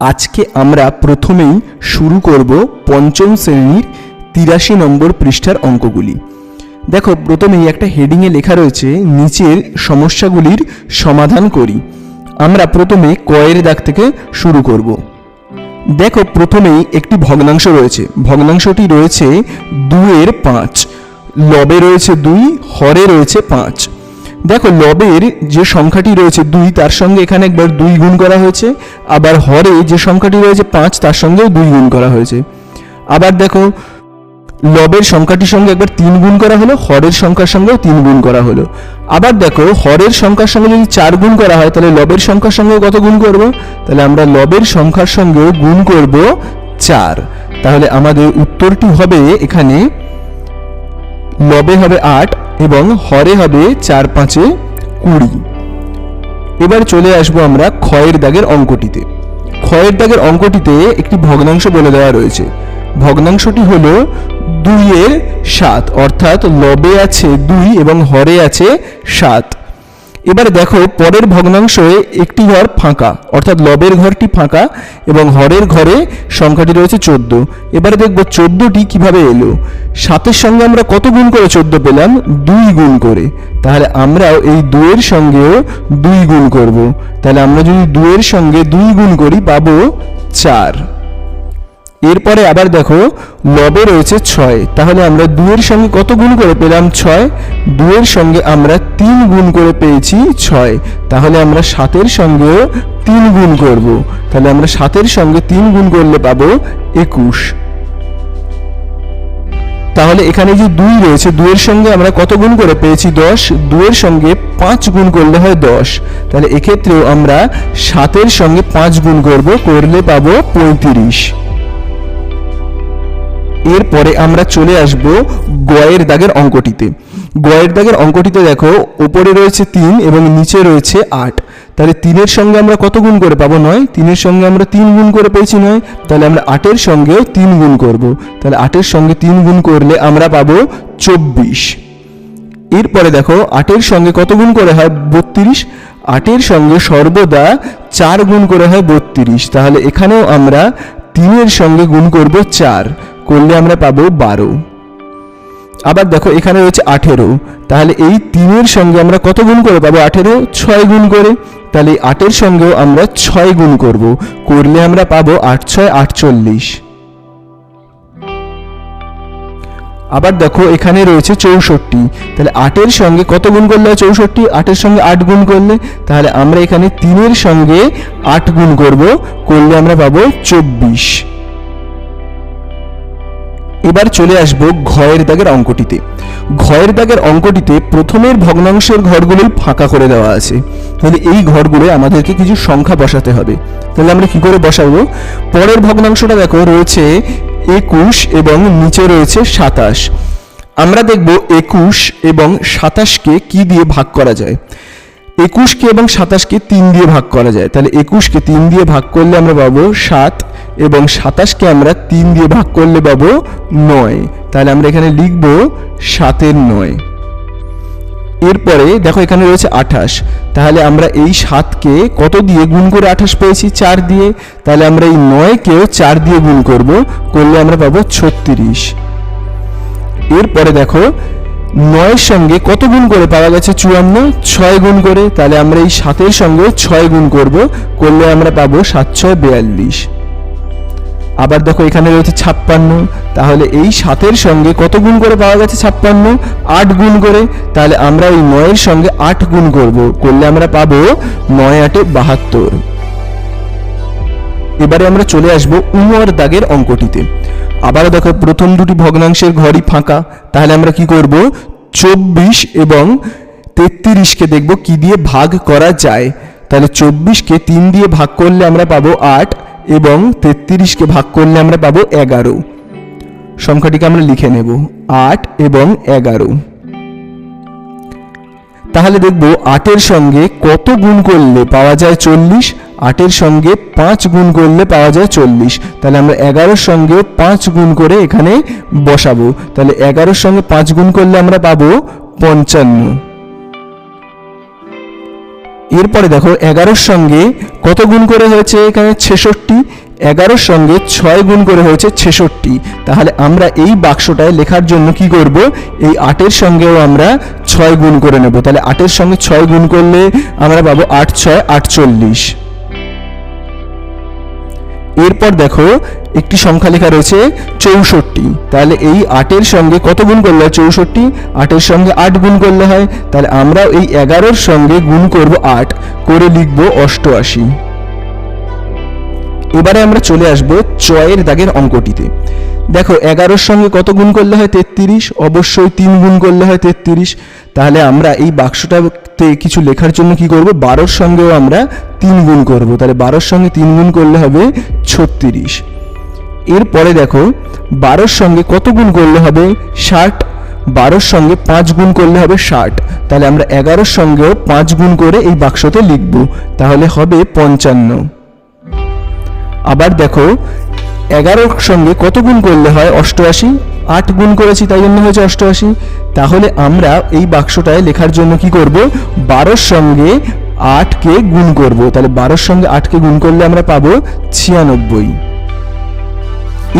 আজকে আমরা প্রথমেই শুরু করব পঞ্চম শ্রেণির তিরাশি নম্বর পৃষ্ঠার অঙ্কগুলি। দেখো, প্রথমেই একটা হেডিংয়ে লেখা রয়েছে, নিচের সমস্যাগুলির সমাধান করি। আমরা প্রথমে কয়ের দাগ থেকে শুরু করব। দেখো, প্রথমেই একটি ভগ্নাংশ রয়েছে। ভগ্নাংশটি রয়েছে দুয়ের পাঁচ। লবে রয়েছে দুই, হরে রয়েছে পাঁচ। দেখো, লবের যে সংখ্যাটি রয়েছে দুই, তার সঙ্গে এখানে একবার দুই গুণ করা হয়েছে। আবার হরে যে সংখ্যাটি রয়েছে পাঁচ, তার সঙ্গেও দুই গুণ করা হয়েছে। আবার দেখো, লবের সংখ্যাটির সঙ্গে একবার তিন গুণ করা হলো, হরের সংখ্যার সঙ্গেও তিন গুণ করা হলো। আবার দেখো, হরের সংখ্যার সঙ্গে যদি চার গুণ করা হয়, তাহলে লবের সংখ্যার সঙ্গেও কত গুণ করব? তাহলে আমরা লবের সংখ্যার সঙ্গেও গুণ করব চার। তাহলে আমাদের উত্তরটি হবে এখানে লবে হবে আট এবং হরে হবে চার পাঁচে কুড়ি। এবার চলে আসব আমরা ক্ষয়ের দাগের অঙ্কটিতে। ক্ষয়ের দাগের অঙ্কটিতে একটি ভগ্নাংশ বলে দেওয়া রয়েছে। ভগ্নাংশটি হল দুইয়ের সাত, অর্থাৎ লবে আছে দুই এবং হরে আছে সাত। এবার দেখো, পরের ভগ্নাংশে একটি ঘর ফাঁকা, অর্থাৎ লবের ঘরটি ফাঁকা এবং হরের ঘরে সংখ্যাটি রয়েছে চোদ্দ। এবারে দেখব চোদ্দটি কীভাবে এলো। সাতের সঙ্গে আমরা কত গুণ করে চোদ্দ পেলাম? দুই গুণ করে। তাহলে আমরাও এই দুয়ের সঙ্গেও দুই গুণ করব। তাহলে আমরা যদি দুয়ের সঙ্গে দুই গুণ করি, পাবো চার। এরপরে আবার দেখো, লবে রয়েছে ছয়। তাহলে আমরা দুয়ের সঙ্গে কত গুণ করে পেলাম ছয়? দুয়ের সঙ্গে আমরা তিন গুণ করে পেয়েছি ছয়। তাহলে আমরা সাতের সঙ্গেও তিন গুণ করব। তাহলে আমরা সাতের সঙ্গে তিন গুণ করলে পাবো একুশ। তাহলে এখানে যে দুই রয়েছে, দুইয়ের সঙ্গে আমরা কত গুণ করে পেয়েছি দশ? দুইয়ের সঙ্গে পাঁচ গুণ করলে হয় দশ। তাহলে এক্ষেত্রেও আমরা সাতের সঙ্গে পাঁচ গুণ করব, করলে পাবো পঁয়ত্রিশ। এরপরে আমরা চলে আসব গয়ের দাগের অঙ্কটিতে। গয়ের দাগের অঙ্কটিতে দেখো, ওপরে রয়েছে তিন এবং নিচে রয়েছে আট। তাহলে তিনের সঙ্গে আমরা কত গুণ করে পাবো নয়? তিনের সঙ্গে আমরা তিন গুণ করে পেয়েছি নয়। তাহলে আমরা আটের সঙ্গেও তিন গুণ করব। তাহলে আটের সঙ্গে তিন গুণ করলে আমরা পাবো চব্বিশ। এরপরে দেখো, আটের সঙ্গে কত গুণ করে হয়? বত্রিশ। আটের সঙ্গে সর্বদা চার গুণ করে হয় বত্রিশ। তাহলে এখানেও আমরা তিনের সঙ্গে গুণ করব চার, করলে আমরা পাবো বারো। আবার দেখো, এখানে রয়েছে আঠেরো। তাহলে এই তিনের সঙ্গে আমরা কত গুণ করে পাবো? আঠেরো, ছয় গুণ করে। তাহলে আটের সঙ্গেও আমরা ছয় গুণ করব। করলে আমরা পাবো আট ছয়, আটচল্লিশ। আবার দেখো, এখানে রয়েছে চৌষট্টি। তাহলে আটের সঙ্গে কত গুণ করলে চৌষট্টি? আটের সঙ্গে আট গুণ করলে? তাহলে আমরা এখানে তিনের সঙ্গে আট গুণ করব। করলে আমরা পাবো চব্বিশ। এবার চলে আসব ঘয়ের দাগের অঙ্কটিতে। ঘয়ের দাগের অঙ্কটিতে প্রথমের ভগ্নাংশের ঘরগুলো ফাঁকা করে দেওয়া আছে। তাহলে এই ঘরগুলো আমাদেরকে কিছু সংখ্যা বসাতে হবে। তাহলে আমরা কি করে বসাবো? পরের ভগ্নাংশটা দেখো, রয়েছে একুশ এবং নিচে রয়েছে সাতাশ। আমরা দেখব একুশ এবং সাতাশকে কি দিয়ে ভাগ করা যায়। একুশকে এবং সাতাশকে তিন দিয়ে ভাগ করা যায়। তাহলে একুশকে তিন দিয়ে ভাগ করলে আমরা পাবো সাত এবং সাতাশকে আমরা তিন দিয়ে ভাগ করলে পাবো নয়। তাহলে আমরা এখানে লিখব সাতের নয়। এরপরে দেখো এখানে রয়েছে আঠাশ। তাহলে আমরা এই সাতকে কত দিয়ে গুণ করে আঠাশ পেয়েছি? চার দিয়ে। তাহলে আমরা এই নয়কেও চার দিয়ে গুণ করব। করলে আমরা পাবো ছত্রিশ। এরপরে দেখো, নয়ের সঙ্গে কত গুণ করে পাওয়া গেছে? চুয়ান্ন। ছয় গুণ করে। তাহলে আমরা এই সাতের সঙ্গে ছয় গুণ করব। করলে আমরা পাবো সাত ছয় বিয়াল্লিশ। আবার দেখো এখানে রয়েছে ছাপ্পান্ন। তাহলে এই সাতের সঙ্গে কত গুণ করে পাওয়া গেছে ছাপ্পান্ন? আট গুণ করে। তাহলে আমরা এই নয়ের সঙ্গে আট গুণ করব। করলে আমরা পাবো নয় আটে বাহাত্তর। এবারে আমরা চলে আসব উমর দাগের অঙ্কটিতে। আবারও দেখো প্রথম দুটি ভগ্নাংশের ঘরই ফাঁকা। তাহলে আমরা কি করব? চব্বিশ এবং তেত্রিশকে দেখব কি দিয়ে ভাগ করা যায়। তাহলে চব্বিশকে তিন দিয়ে ভাগ করলে আমরা পাবো আট। এবং তেত্রিশকে ভাগ করলে আমরা পাবো এগারো। সংখ্যাটিকে আমরা লিখে নেব, আট এবং এগারো। তাহলে দেখব আটের সঙ্গে কত গুণ করলে পাওয়া যায় চল্লিশ? আটের সঙ্গে পাঁচ গুণ করলে পাওয়া যায় চল্লিশ। তাহলে আমরা এগারোর সঙ্গে পাঁচ গুণ করে এখানে বসাবো। তাহলে এগারোর সঙ্গে পাঁচ গুণ করলে আমরা পাবো পঞ্চান্ন। এরপরে দেখো, এগারোর সঙ্গে কত গুণ করে হয়েছে এখানে? ছেষট্টি। এগারোর সঙ্গে ছয় গুণ করে হয়েছে ছেষট্টি। তাহলে আমরা এই বাক্সটায় লেখার জন্য কি করব? এই আটের সঙ্গেও আমরা ছয় গুণ করে নেব। তাহলে আটের সঙ্গে ছয় গুণ করলে আমরা পাবো আট ছয়, আটচল্লিশ। এরপর দেখো, একটি সংখ্যা লেখা রয়েছে চৌষট্টি। তাহলে এই আটের সঙ্গে কত গুণ করলে হয় চৌষট্টি? আটের সঙ্গে আট গুণ করলে হয়, তাহলে আমরা এই এগারোর সঙ্গে গুণ করব আট। করে লিখব অষ্টআশি। এবারে আমরা চলে আসব চয়ের দাগের অঙ্কটিতে। দেখো, এগারোর সঙ্গে কত গুণ করলে হয় তেত্রিশ? অবশ্যই তিন গুণ করলে হয় তেত্রিশ। তাহলে আমরা এই বাক্সটাতে কিছু লেখার জন্য কি করব? বারোর সঙ্গেও আমরা তিন গুণ করব। তাহলে বারোর সঙ্গে তিন গুণ করলে হবে ছত্রিশ। এরপরে দেখো, বারোর সঙ্গে কত গুণ করলে হবে? ষাট। বারোর সঙ্গে পাঁচ গুণ করলে হবে ষাট। তাহলে আমরা এগারোর সঙ্গেও পাঁচ গুণ করে এই বাক্সতে লিখব। তাহলে হবে পঞ্চান্ন। আবার দেখো, এগারোর সঙ্গে কত গুণ করলে হয়? অষ্টআশি। আট গুণ করেছি, তাই জন্য হয়েছে অষ্টআশি। তাহলে আমরা এই বাক্সটায় লেখার জন্য কি করব? বারোর সঙ্গে আটকে গুণ করব। তাহলে বারোর সঙ্গে আটকে গুণ করলে আমরা পাবো ছিয়ানব্বই।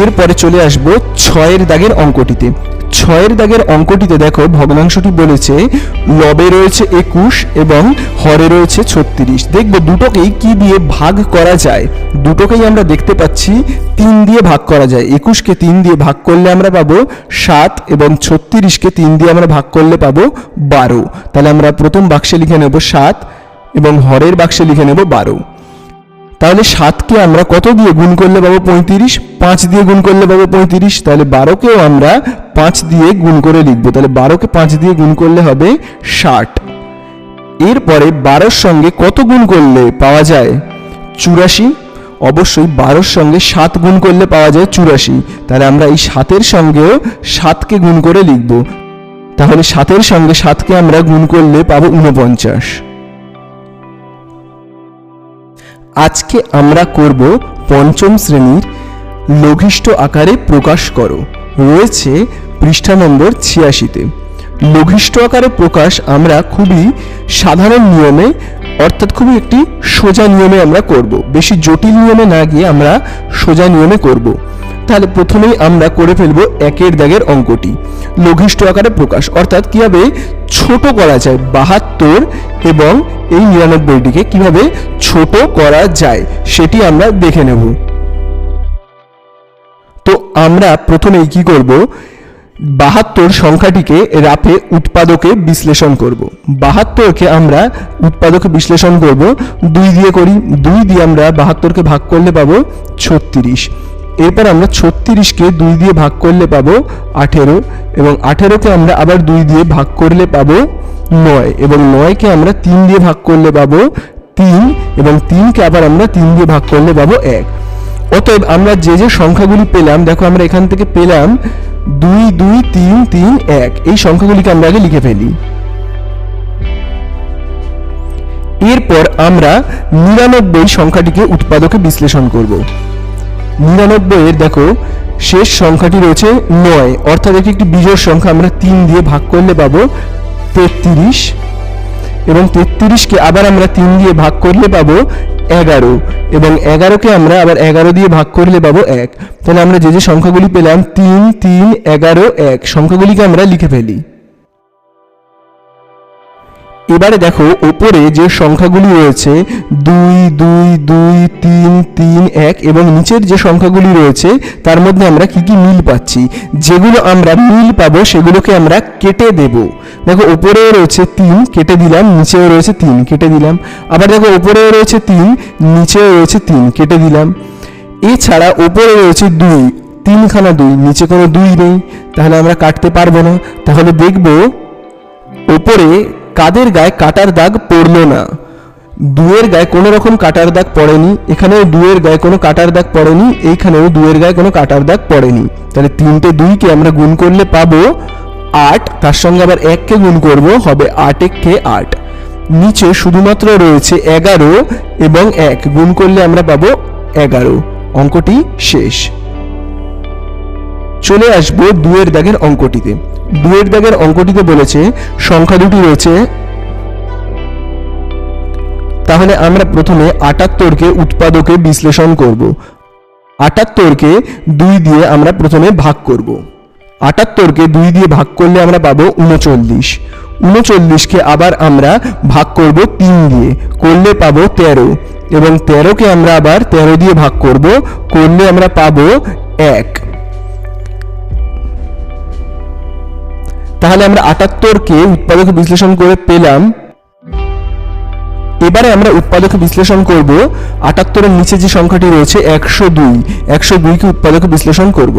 এরপরে চলে আসব ছয়ের দাগের অঙ্কটিতে। ছয়ের দাগের অঙ্কটিতে দেখো, ভগ্নাংশটি বলেছে লবে রয়েছে একুশ এবং হরে রয়েছে ছত্রিশ। দেখব দুটোকেই কি দিয়ে ভাগ করা যায়। দুটোকেই আমরা দেখতে পাচ্ছি, তিন দিয়ে ভাগ করা যায়। একুশকে তিন দিয়ে ভাগ করলে আমরা পাবো সাত এবং ছত্রিশকে তিন দিয়ে আমরা ভাগ করলে পাবো বারো। তাহলে আমরা প্রথম বাক্সে লিখে নেব সাত এবং হরের বাক্সে লিখে নেব বারো। তাহলে সাতকে আমরা কত দিয়ে গুণ করলে পাবো পঁয়ত্রিশ? পাঁচ দিয়ে গুণ করলে পাবো পঁয়ত্রিশ। তাহলে বারোকেও আমরা পাঁচ দিয়ে গুণ করে লিখব। তাহলে বারোকে পাঁচ দিয়ে গুণ করলে হবে ষাট। এরপরে বারোর সঙ্গে কত গুণ করলে পাওয়া যায়? চুরাশি। অবশ্যই বারোর সঙ্গে সাত গুণ করলে পাওয়া যায় চুরাশি। তাহলে আমরা এই সাতের সঙ্গেও সাতকে গুণ করে লিখব। তাহলে সাতের সঙ্গে সাতকে আমরা গুণ করলে পাবো উনপঞ্চাশ আজকে আমরা করব পঞ্চম শ্রেণির লঘিষ্ঠ আকারে প্রকাশ করো। রয়েছে পৃষ্ঠা নম্বর ছিয়াশিতে। লঘিষ্ঠ আকারে প্রকাশ আমরা খুবই সাধারণ নিয়মে, অর্থাৎ খুবই একটি সোজা নিয়মে আমরা করব। বেশি জটিল নিয়মে না গিয়ে আমরা সোজা নিয়মে করব। তাহলে প্রথমেই আমরা করে ফেলব একের দাগের অঙ্কটি। লঘিষ্ঠ আকারে প্রকাশ, অর্থাৎ কীভাবে ছোট করা যায়, বাহাত্তর এবং এই নিরানব্বইটিকে কীভাবে ছোট করা যায়, সেটি আমরা দেখে নেব। তো আমরা প্রথমেই কি করব? বাহাত্তর সংখ্যাটিকে রাফে উৎপাদকে বিশ্লেষণ করব। বাহাত্তরকে আমরা উৎপাদকে বিশ্লেষণ করব। দুই দিয়ে করি, দুই দিয়ে আমরা বাহাত্তরকে ভাগ করলে পাবো ছত্রিশ। এরপর আমরা ছত্রিশকে দুই দিয়ে ভাগ করলে পাবো আঠেরো এবং আঠেরোকে আমরা আবার দুই দিয়ে ভাগ করলে পাবো নয় এবং নয়কে আমরা তিন দিয়ে ভাগ করলে পাবো তিন এবং তিনকে আবার আমরা তিন দিয়ে ভাগ করলে পাবো এক। অতএব আমরা যে যে সংখ্যাগুলি পেলাম, দেখো আমরা এখান থেকে পেলাম দুই দুই, তিন তিন, এক। এই সংখ্যাগুলিকে আমরা আগে লিখে ফেলি। এরপর আমরা নিরানব্বই সংখ্যাটিকে উৎপাদকে বিশ্লেষণ করব। নিরানব্বই এর দেখো, শেষ সংখ্যাটি রয়েছে নয়। অর্থাৎ এটি একটি বিজোড় সংখ্যা। আমরা তিন দিয়ে ভাগ করলে পাবো তেত্রিশ। এবং তেত্রিশকে আবার আমরা তিন দিয়ে ভাগ করলে পাবো এগারো। এবং এগারোকে আমরা আবার এগারো দিয়ে ভাগ করলে পাবো এক। তাহলে আমরা যে যে সংখ্যাগুলি পেলাম, তিন তিন, এগারো, এক। সংখ্যাগুলিকে আমরা লিখে ফেলি। এবারে দেখো, ওপরে যে সংখ্যাগুলি রয়েছে, দুই দুই দুই, তিন তিন, এক এবং নিচের যে সংখ্যাগুলি রয়েছে, তার মধ্যে আমরা কি কি মিল পাচ্ছি? যেগুলো আমরা মিল পাবো, সেগুলোকে আমরা কেটে দেব। দেখো, ওপরেও রয়েছে তিন, কেটে দিলাম, নিচেও রয়েছে তিন, কেটে দিলাম। আবার দেখো, ওপরেও রয়েছে তিন, নিচেও রয়েছে তিন, কেটে দিলাম। এছাড়া ওপরে রয়েছে দুই, তিনখানা দুই, নিচে কোনো দুই নেই। তাহলে আমরা কাটতে পারব না। তাহলে দেখব, ওপরে কাদের গায়ে কাটার দাগ পড়ল না? দুয়ের গায়ে কোনো রকম কাটার দাগ পড়েনি, এখানেও দুয়ের গায়ে কোনো কাটার দাগ পড়েনি, এইখানেও দুয়ের গায়ে কোনো কাটার দাগ পড়েনি। তাহলে তিনটে দুইকে আমরা গুণ করলে পাবো আট, তার সঙ্গে আবার এককে গুণ করব, হবে আট এককে আট। নিচে শুধুমাত্র রয়েছে এগারো এবং এক, গুণ করলে আমরা পাবো এগারো। অঙ্কটি শেষ। চলে আসব দুয়ের দাগের অঙ্কটিতে। দুয়ের দাগের অঙ্কটিতে বলেছে, সংখ্যা দুটি রয়েছে। তাহলে আমরা প্রথমে আটাত্তরকে উৎপাদকে বিশ্লেষণ করব। আটাত্তরকে দুই দিয়ে আমরা প্রথমে ভাগ করব। আটাত্তরকে দুই দিয়ে ভাগ করলে আমরা পাবো উনচল্লিশ উনচল্লিশকে আবার আমরা ভাগ করব তিন দিয়ে, করলে পাবো তেরো। এবং তেরোকে আমরা আবার তেরো দিয়ে ভাগ করব, করলে আমরা পাবো এক। তাহলে আমরা আটাত্তরকে উৎপাদকে বিশ্লেষণ করে পেলাম। এবারে আমরা উৎপাদকে বিশ্লেষণ করব। আটাত্তরের নিচে যে সংখ্যাটি রয়েছে, একশো দুই। একশো দুইকে উৎপাদক বিশ্লেষণ করব।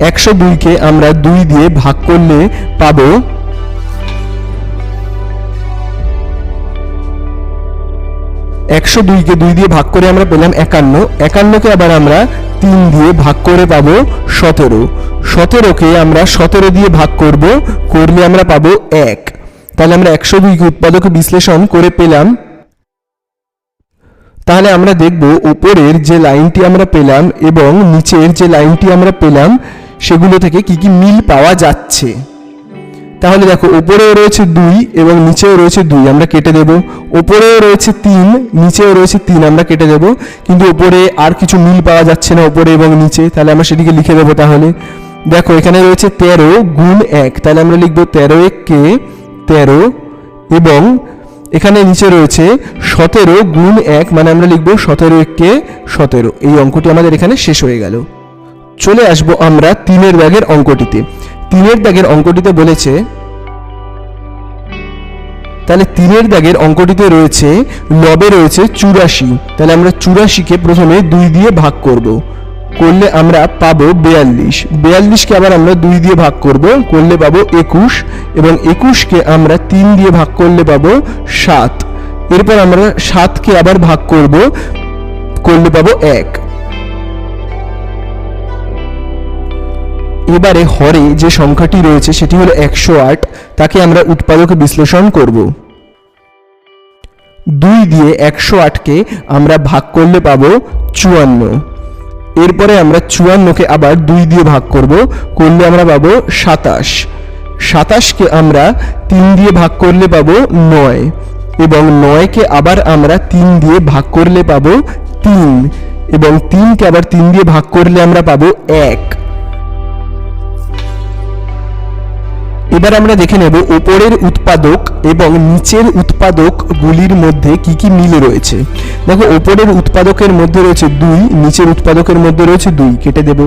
একশো দুইকে আমরা দুই দিয়ে ভাগ করলে পাবো একশো দুইকে দুই দিয়ে ভাগ করে আমরা পেলাম একান্ন। একান্নকে আবার আমরা তিন দিয়ে ভাগ করে পাবো সতেরো। সতেরোকে আমরা সতেরো দিয়ে ভাগ করব, করলে আমরা পাবো এক। তাহলে আমরা একশো দুইকে উৎপাদক বিশ্লেষণ করে পেলাম। তাহলে আমরা দেখব উপরের যে লাইনটি আমরা পেলাম এবং নিচের যে লাইনটি আমরা পেলাম, সেগুলো থেকে কি কি মিল পাওয়া যাচ্ছে। তাহলে দেখো উপরেও রয়েছে দুই এবং নিচেও রয়েছে দুই, আমরা কেটে দেব। উপরেও রয়েছে তিন, নিচেও রয়েছে তিন, আমরা কেটে দেব। কিন্তু উপরে আর কিছু মিল পাওয়া যাচ্ছে না উপরে এবং নিচে। তাহলে আমরা সেটিকে লিখে দেবো তাহলে। দেখো, এখানে রয়েছে তেরো গুণ এক, তাহলে আমরা লিখব তেরো এক কে তেরো এবং এখানে নিচে রয়েছে সতেরো গুণ এক মানে আমরা লিখব সতেরো এককে সতেরো। এই অঙ্কটি আমাদের এখানে শেষ হয়ে গেল। চলে আসব আমরা তিনের দাগের অঙ্কটিতে। তিনের দাগের অঙ্কটিতে বলেছে তাহলে তিনের দাগের অঙ্কটিতে রয়েছে, লবে রয়েছে চুরাশি। তাহলে আমরা চুরাশিকে প্রথমে দুই দিয়ে ভাগ করব। করলে আমরা পাবো বেয়াল্লিশ। বেয়াল্লিশকে আবার আমরা দুই দিয়ে ভাগ করব। করলে পাবো একুশ এবং একুশকে আমরা তিন দিয়ে ভাগ করলে পাবো সাত। এরপর আমরা সাতকে আবার ভাগ করব। করলে পাবো এক। এবারে হরে যে সংখ্যাটি রয়েছে সেটি হলো একশো আট। তাকে আমরা উৎপাদকে বিশ্লেষণ করব। দুই দিয়ে একশো আটকে আমরা ভাগ করলে পাবো চুয়ান্ন। এরপরে আমরা চুয়ান্নকে আবার দুই দিয়ে ভাগ করব, করলে আমরা পাবো সাতাশ। সাতাশকে আমরা তিন দিয়ে ভাগ করলে পাবো নয় এবং নয়কে আবার আমরা তিন দিয়ে ভাগ করলে পাবো তিন এবং তিনকে আবার তিন দিয়ে ভাগ করলে আমরা পাবো এক। এবার আমরা দেখে নেব উপরের উৎপাদক এবং নিচের উৎপাদক গুলির মধ্যে কি কি মিল রয়েছে। দেখো, উপরের উৎপাদকের মধ্যে রয়েছে দুই, নিচের উৎপাদকের মধ্যে রয়েছে দুই, কেটে দেব।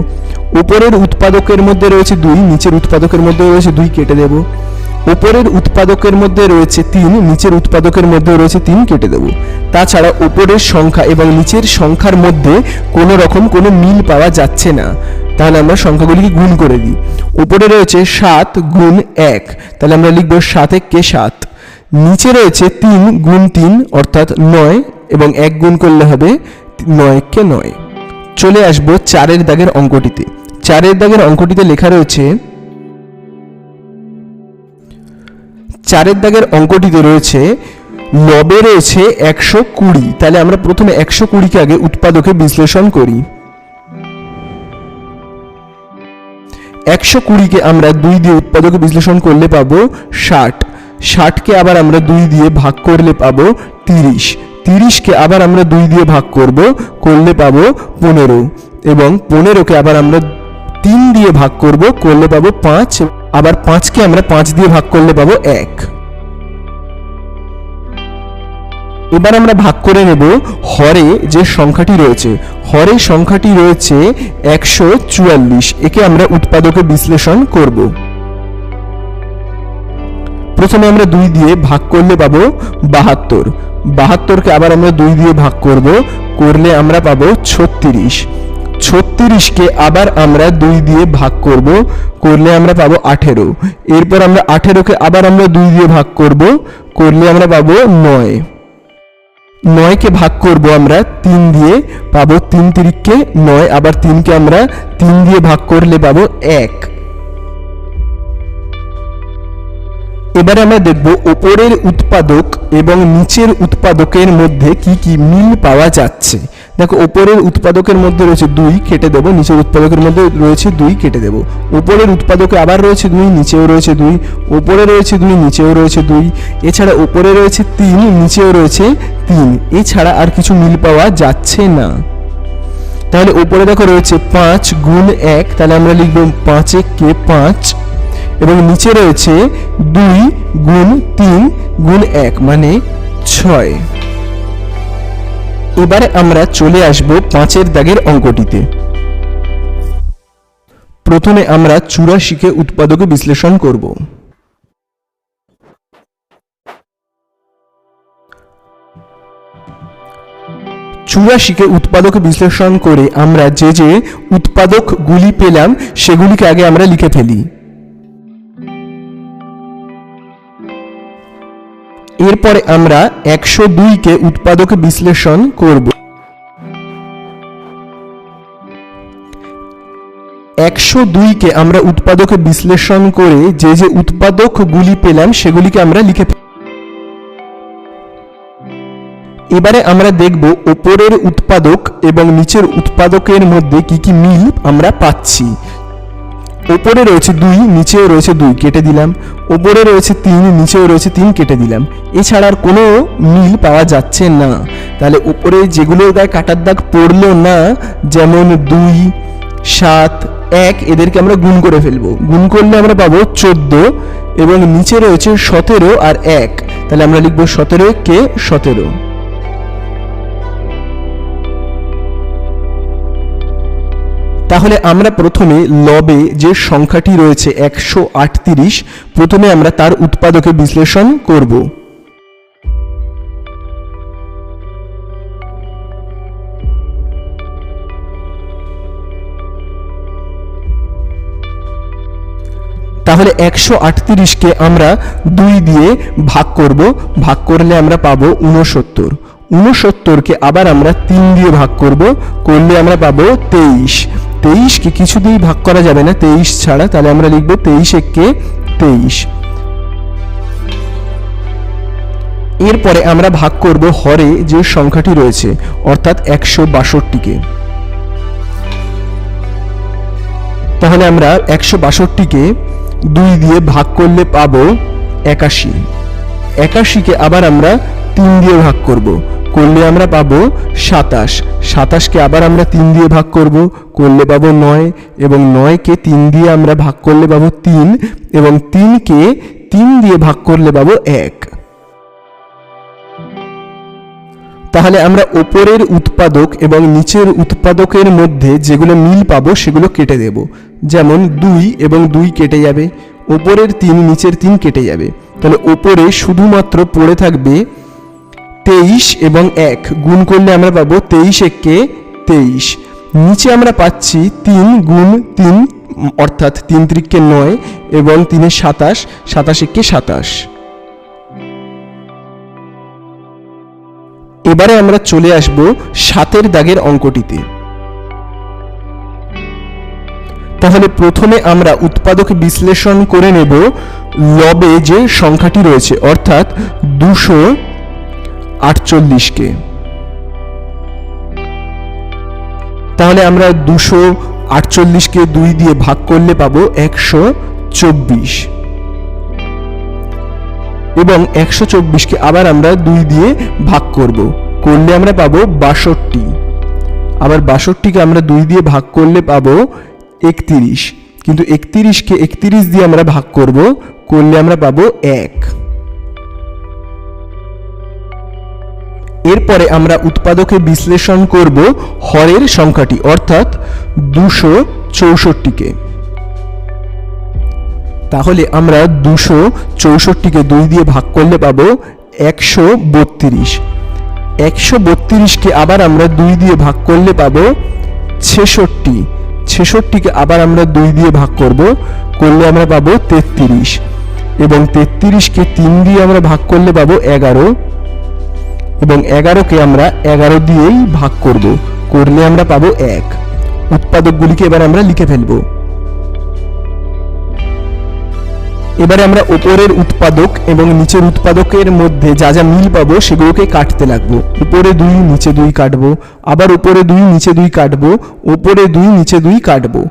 উপরের উৎপাদকের মধ্যে রয়েছে দুই, নিচের উৎপাদকের মধ্যে রয়েছে দুই, কেটে দেব। উপরের উৎপাদকের মধ্যে রয়েছে তিন, নিচের উৎপাদকের মধ্যে রয়েছে তিন, কেটে দেব। তাছাড়া উপরের সংখ্যা এবং নিচের সংখ্যার মধ্যে কোনো রকম কোনো মিল পাওয়া যাচ্ছে না। তাহলে আমরা সংখ্যাগুলিকে গুণ করে দিই। উপরে রয়েছে সাত গুণ এক। তাহলে আমরা লিখব সাত কে সাত। নিচে রয়েছে তিন গুণ তিন, অর্থাৎ নয়, এবং এক গুণ করলে হবে নয় কে নয়। চলে আসব চারের দাগের অঙ্কটিতে। চারের দাগের অঙ্কটিতে লেখা রয়েছে, চারের দাগের অঙ্কটিতে রয়েছে নবে রয়েছে একশো কুড়ি। তাহলে আমরা প্রথমে একশো কুড়িকে আগে উৎপাদকে বিশ্লেষণ করি। একশো কুড়িকে আমরা দুই দিয়ে উৎপাদক বিশ্লেষণ করলে পাবো ষাট। ষাটকে আবার আমরা দুই দিয়ে ভাগ করলে পাবো তিরিশ। তিরিশকে আবার আমরা দুই দিয়ে ভাগ করব, করলে পাবো পনেরো। এবং পনেরোকে আবার আমরা তিন দিয়ে ভাগ করব, করলে পাবো পাঁচ। আবার পাঁচকে আমরা পাঁচ দিয়ে ভাগ করলে পাবো এক। এবার আমরা ভাগ করে নেব হরে যে সংখ্যাটি রয়েছে। হরে সংখ্যাটি রয়েছে একশো চুয়াল্লিশ। একে আমরা উৎপাদকে বিশ্লেষণ করব। প্রথমে আমরা দুই দিয়ে ভাগ করলে পাবো বাহাত্তর। বাহাত্তরকে আবার আমরা দুই দিয়ে ভাগ করব, করলে আমরা পাবো ছত্রিশ। ছত্রিশকে আবার আমরা দুই দিয়ে ভাগ করব, করলে আমরা পাবো আঠেরো। এরপর আমরা আঠেরোকে আবার আমরা দুই দিয়ে ভাগ করব, করলে আমরা পাবো নয়। নয়কে ভাগ করব আমরা, তিন দিয়ে পাবো তিন তিরিককে নয়, আবার তিনকে আমরা তিন দিয়ে ভাগ করলে পাবো এক। এবারে আমরা দেখব ওপরের উৎপাদক এবং নিচের উৎপাদকের মধ্যে কি কি মিল পাওয়া যাচ্ছে। দেখো, ওপরের উৎপাদকের মধ্যে রয়েছে দুই, কেটে দেবো। নিচের উৎপাদকের মধ্যে রয়েছে দুই, কেটে দেবো। ওপরের উৎপাদকে আবার রয়েছে দুই, নিচেও রয়েছে দুই। ওপরে রয়েছে দুই, নিচেও রয়েছে দুই। এছাড়া ওপরে রয়েছে তিন, নিচেও রয়েছে তিন। এছাড়া আর কিছু মিল পাওয়া যাচ্ছে না। তাহলে ওপরে দেখো রয়েছে পাঁচ গুণ এক, তাহলে আমরা লিখব পাঁচে কে পাঁচ? এবং নিচে রয়েছে দুই গুণ তিন গুণ এক মানে ছয়। এবারে আমরা চলে আসব পাঁচের দাগের অঙ্কটিতে। প্রথমে আমরা চুরাশিকে উৎপাদকে বিশ্লেষণ করব। চুরাশিকে উৎপাদক বিশ্লেষণ করে আমরা যে যে উৎপাদকগুলি পেলাম, সেগুলিকে আগে আমরা লিখে ফেলি। এরপরে আমরা একশো দুইকে উৎপাদকে বিশ্লেষণ করব। একশো দুইকে আমরা উৎপাদকে বিশ্লেষণ করে যে যে উৎপাদকগুলি পেলাম সেগুলিকে আমরা লিখে এবারে আমরা দেখব ওপরের উৎপাদক এবং নিচের উৎপাদকের মধ্যে কি কি মিল আমরা পাচ্ছি। ওপরে রয়েছে দুই, নিচেও রয়েছে দুই, কেটে দিলাম। ওপরে রয়েছে তিন, নিচেও রয়েছে তিন, কেটে দিলাম। এছাড়া আর কোনো মিল পাওয়া যাচ্ছে না। তাহলে ওপরে যেগুলোর গায়ে কাটার দাগ পড়ল না, যেমন দুই, সাত, এক, এদেরকে আমরা গুণ করে ফেলব। গুণ করলে আমরা পাবো চোদ্দ এবং নিচে রয়েছে সতেরো আর এক। তাহলে আমরা লিখব সতেরো কে সতেরো। তাহলে আমরা প্রথমে লবে যে সংখ্যাটি রয়েছে একশো আটত্রিশ, প্রথমে আমরা তার উৎপাদকে বিশ্লেষণ করব। তাহলে একশো আটত্রিশকে আমরা দুই দিয়ে ভাগ করব। ভাগ করলে আমরা পাবো উনসত্তর উনসত্তরকে আবার আমরা তিন দিয়ে ভাগ করব। করলে আমরা পাবো তেইশ। তেইশকে কিছু দিয়ে ভাগ করা যাবে না, তেইশ ছাড়া, তাহলে আমরা লিখব তেইশ একে তেইশ। এরপরে আমরা ভাগ করব হরে যে সংখ্যাটি রয়েছে, অর্থাৎ একশো বাষট্টিকে। তাহলে আমরা একশো বাষট্টিকে দুই দিয়ে ভাগ করলে পাবো একাশি। একাশিকে আবার আমরা তিন দিয়ে ভাগ করব। করলে আমরা পাবো সাতাশ। সাতাশকে আবার আমরা তিন দিয়ে ভাগ করব, করলে পাবো নয় এবং নয়কে তিন দিয়ে আমরা ভাগ করলে পাবো তিন এবং তিনকে তিন দিয়ে ভাগ করলে পাবো এক। তাহলে আমরা ওপরের উৎপাদক এবং নিচের উৎপাদকের মধ্যে যেগুলো মিল পাবো সেগুলো কেটে দেব। যেমন দুই এবং দুই কেটে যাবে, ওপরের তিন, নিচের তিন কেটে যাবে। তাহলে ওপরে শুধুমাত্র পড়ে থাকবে তেইশ এবং এক। গুণ করলে আমরা পাবো তেইশ একে তেইশ। নিচে আমরা পাচ্ছি তিন গুণ তিন, অর্থাৎ তিন ত্রিককে নয় এবং তিনে সাতাশ সাতাশ একে সাতাশ। এবারে আমরা চলে আসব সাতের দাগের অঙ্কটিতে। তাহলে প্রথমে আমরা উৎপাদক বিশ্লেষণ করে নেব লবে যে সংখ্যাটি রয়েছে, অর্থাৎ দুশো আটচল্লিশকে। তাহলে আমরা দুশো আটচল্লিশকে দুই দিয়ে ভাগ করলে পাবো একশো চব্বিশ। এবং একশো চব্বিশকে আবার আমরা দুই দিয়ে ভাগ করব। করলে আমরা পাবো বাষট্টি। আবার বাষট্টিকে আমরা দুই দিয়ে ভাগ করলে পাবো একত্রিশ। কিন্তু একত্রিশকে একত্রিশ দিয়ে আমরা ভাগ করব, করলে আমরা পাবো এক। এরপরে আমরা উৎপাদকে বিশ্লেষণ করব হরের সংখ্যাটি, অর্থাৎ দুশো চৌষট্টিকে। তাহলে আমরা দুশো চৌষট্টিকে দুই দিয়ে ভাগ করলে পাবো একশো বত্রিশ। একশো বত্রিশকে আবার আমরা দুই দিয়ে ভাগ করলে পাবো ছেষট্টি। ছেষট্টিকে আবার আমরা দুই দিয়ে ভাগ করব, করলে আমরা পাবো তেত্রিশ। এবং তেত্রিশকে তিন দিয়ে আমরা ভাগ করলে পাবো এগারো। এবং এগারোকে আমরা এগারো দিয়েই ভাগ করব। করলে আমরা পাবো এক। উৎপাদকগুলিকে এবার আমরা লিখে ফেলব। এবারে আমরা ওপরের উৎপাদক এবং নিচের উৎপাদকের মধ্যে যা যা মিল পাবো সেগুলোকে কাটতে লাগবো। উপরে দুই, নিচে দুই কাটবো। আবার উপরে দুই, নিচে দুই কাটবো। উপরে দুই, নিচে দুই কাটবো।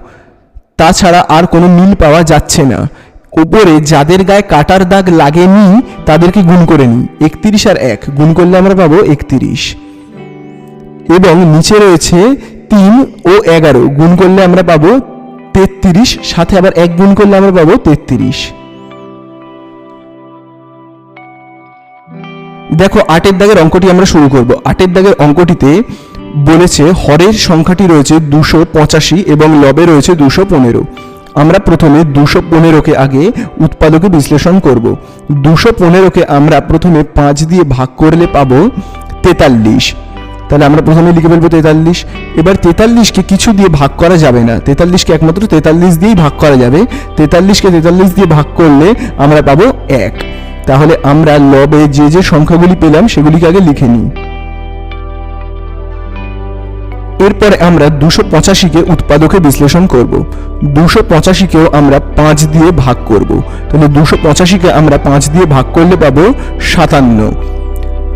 তাছাড়া আর কোনো মিল পাওয়া যাচ্ছে না। উপরে যাদের গায়ে কাটার দাগ লাগেনি, তাদেরকে গুণ করে নিই। একত্রিশ আর এক, গুণ করলে আমরা পাবো একত্রিশ। এবং নিচে রয়েছে তিন ও এগারো, গুণ করলে আমরা পাবো তেত্রিশ, সাথে আবার এক গুণ করলে আমরা পাবো তেত্রিশ। দেখো, আটের দাগের অঙ্কটি আমরা শুরু করব। আটের দাগের অঙ্কটিতে বলেছে হরের সংখ্যাটি রয়েছে দুশো পঁচাশি এবং লবে রয়েছে দুশো পনেরো। আমরা প্রথমে দুশো পনেরোকে আগে উৎপাদকে বিশ্লেষণ করব। দুশো পনেরোকে আমরা প্রথমে পাঁচ দিয়ে ভাগ করলে পাবো তেতাল্লিশ। তাহলে আমরা প্রথমে লিখে ফেলব তেতাল্লিশ। এবার তেতাল্লিশকে কিছু দিয়ে ভাগ করা যাবে না। তেতাল্লিশকে একমাত্র তেতাল্লিশ দিয়েই ভাগ করা যাবে। তেতাল্লিশকে তেতাল্লিশ দিয়ে ভাগ করলে আমরা পাবো এক। তাহলে আমরা লবে যে যে সংখ্যাগুলি পেলাম সেগুলিকে আগে লিখে নিই। এরপরে আমরা দুশো পঁচাশিকে উৎপাদকে বিশ্লেষণ করব। দুশো পঁচাশিকেও আমরা পাঁচ দিয়ে ভাগ করব। তাহলে দুশো পঁচাশিকে আমরা পাঁচ দিয়ে ভাগ করলে পাবো সাতান্ন।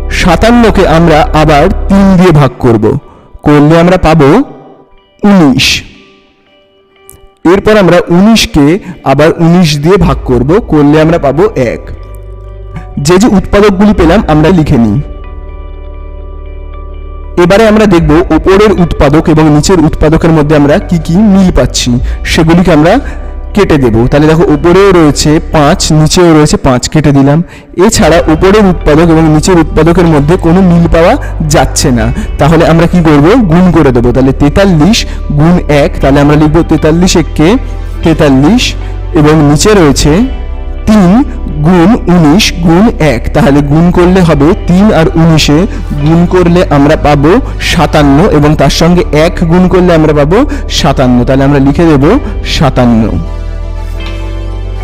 সাতান্নকে আমরা আবার তিন দিয়ে ভাগ করব। করলে আমরা পাবো উনিশ। এরপর আমরা উনিশকে আবার উনিশ দিয়ে ভাগ করব। করলে আমরা পাবো এক। যে যে উৎপাদকগুলি পেলাম আমরা লিখে নিই। এবারে আমরা দেখব উপরের উৎপাদক এবং নিচের উৎপাদকের মধ্যে আমরা কি কি মিল পাচ্ছি, সেগুলিকে আমরা কেটে দেব। তাহলে দেখো, উপরেও রয়েছে পাঁচ, নিচেও রয়েছে পাঁচ, কেটে দিলাম। এছাড়া উপরের উৎপাদক এবং নিচের উৎপাদকের মধ্যে কোনো মিল পাওয়া যাচ্ছে না। তাহলে আমরা কি করব? গুণ করে দেবো। তাহলে তেতাল্লিশ গুণ এক, তাহলে আমরা লিখব তেতাল্লিশ এককে তেতাল্লিশ এবং নিচে রয়েছে তিন গুণ উনিশ, গুণ এক। তাহলে গুণ করলে হবে তিন আর উনিশে গুণ করলে আমরা পাবো সাতান্ন এবং তার সঙ্গে এক গুণ করলে আমরা পাবো সাতান্ন। তাহলে আমরা লিখে দেব সাতান্ন।